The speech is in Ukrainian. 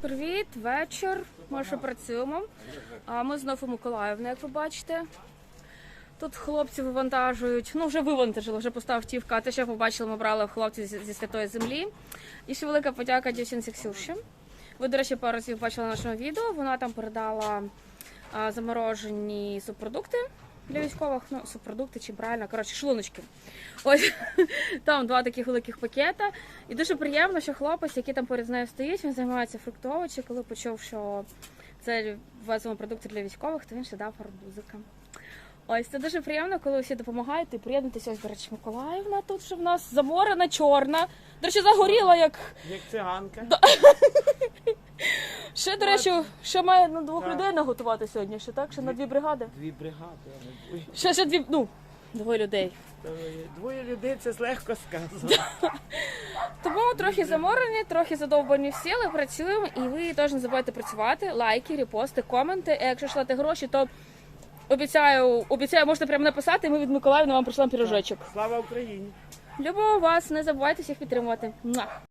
Привіт, вечір. Ми ще працюємо. А ми знову у Миколаївні, як ви бачите. Тут хлопці вивантажують, ну вже вивантажили, вже постав автівка. А те, що ви бачили, ми брали хлопців зі, святої землі. І ще велика подяка дівчинці Ксюші. Ви, до речі, пару разів бачили в нашому відео. Вона там передала заморожені субпродукти для військових. Ну, субпродукти чи правильно, коротше, шлуночки. Ось там два таких великих пакета. І дуже приємно, що хлопець, який там поряд з нею стоїть, він займається фруктовичем. Коли почув, що це веземо продукти для військових, то він ще дав арбузика. Ось це дуже приємно, коли усі допомагають і приєднуйтеся. Ось, до речі, Миколаївна тут вже в нас заморена, чорна. До речі, загоріла як. Як циганка. Ще, до речі, ще має на двох людей наготувати сьогодні, ще так? Ще на дві бригади. Дві бригади. Ой, Ще ще дві, ну, двоє людей. Двоє людей це легко сказано. Тому трохи заморені, трохи задовбані всі, але працюємо. І ви теж не забувайте працювати. Лайки, репости, коменти. А якщо шлете гроші, то обіцяю, обіцяю, можете прямо написати. і Ми від Миколаївна вам прийшлемо пірожочок. Слава Україні! Любимо вас, не забувайте всіх підтримувати. Муа!